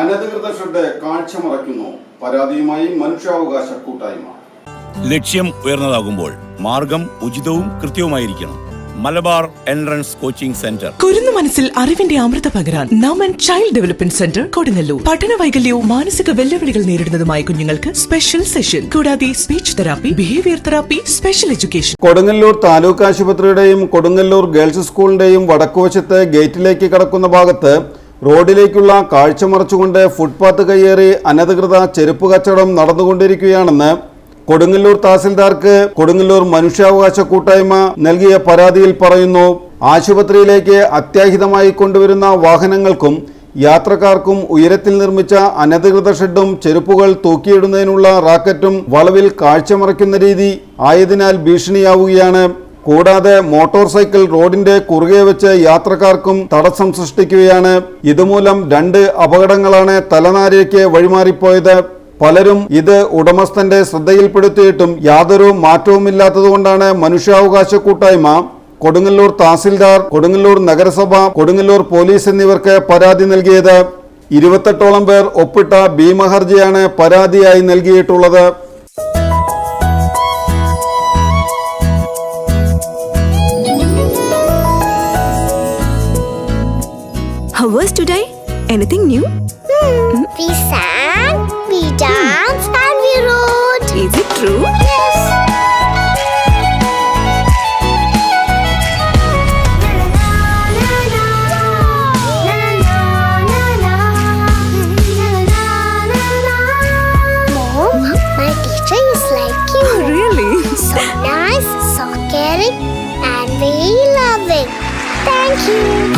അനധികൃത ഷെഡ് കാഴ്ചമറയ്ക്കുന്നു പരാതിയുമായി മനുഷ്യാവകാശ കൂട്ടായ്മ. ലക്ഷ്യം ഉയർന്നതാകുമ്പോൾ മാർഗം ഉചിതവും കൃത്യവുമായിരിക്കണം. Malabar entrance coaching centre. കുരുന്നു മനസ്സിൽ അറിവിന്റെ അമൃത പകരാൻ Naman child development centre Kodungallur. പഠന വൈകല്യവും മാനസിക വെല്ലുവിളികൾ നേരിടുന്നതുമായ കുഞ്ഞുങ്ങൾക്ക് സ്പെഷ്യൽ സെഷൻ കൂടാതെ speech therapy behaviour therapy special education Kodungallur taluk ആശുപത്രിയുടെയും Kodungallur girls സ്കൂളിന്റെയും വടക്കുവശത്തെ ഗേറ്റിലേക്ക് കടക്കുന്ന ഭാഗത്ത് റോഡിലേക്കുള്ള കാഴ്ച മറച്ചുകൊണ്ട് ഫുട്പാത്ത് കയ്യേറി അനധികൃത ചെരുപ്പ് കച്ചവടം നടന്നുകൊണ്ടിരിക്കുകയാണെന്ന് കൊടുങ്ങല്ലൂർ തഹസിൽദാർക്ക് കൊടുങ്ങല്ലൂർ മനുഷ്യാവകാശ കൂട്ടായ്മ നൽകിയ പരാതിയിൽ പറയുന്നു. ആശുപത്രിയിലേക്ക് അത്യാഹിതമായി കൊണ്ടുവരുന്ന വാഹനങ്ങൾക്കും യാത്രക്കാർക്കും ഉയരത്തിൽ നിർമ്മിച്ച അനധികൃത ഷെഡും ചെരുപ്പുകൾ തൂക്കിയിടുന്നതിനുള്ള റാക്കറ്റും വളവിൽ കാഴ്ചമറയ്ക്കുന്ന രീതി ആയതിനാൽ ഭീഷണിയാവുകയാണ്. കൂടാതെ മോട്ടോർ സൈക്കിൾ റോഡിന്റെ കുറുകെ വെച്ച് യാത്രക്കാർക്കും തടസ്സം സൃഷ്ടിക്കുകയാണ്. ഇതുമൂലം രണ്ട് അപകടങ്ങളാണ് തലനാരിഴയ്ക്ക് വഴിമാറിപ്പോയത്. പലരും ഇത് ഉടമസ്ഥന്റെ ശ്രദ്ധയിൽപ്പെടുത്തിയിട്ടും യാതൊരു മാറ്റവുമില്ലാത്തതുകൊണ്ടാണ് മനുഷ്യാവകാശ കൂട്ടായ്മ കൊടുങ്ങല്ലൂർ തഹസിൽദാർ കൊടുങ്ങല്ലൂർ നഗരസഭ കൊടുങ്ങല്ലൂർ പോലീസ് എന്നിവർക്ക് പരാതി നൽകിയത്. ഇരുപത്തെട്ടോളം പേർ ഒപ്പിട്ട ഭീമഹർജിയാണ് പരാതിയായി നൽകിയിട്ടുള്ളത്. How was today? Anything new? We sang, we danced, and we wrote. Is it true? Yes. Mom, my teacher is like you. Oh, really? So nice, so caring, and very loving. Thank you.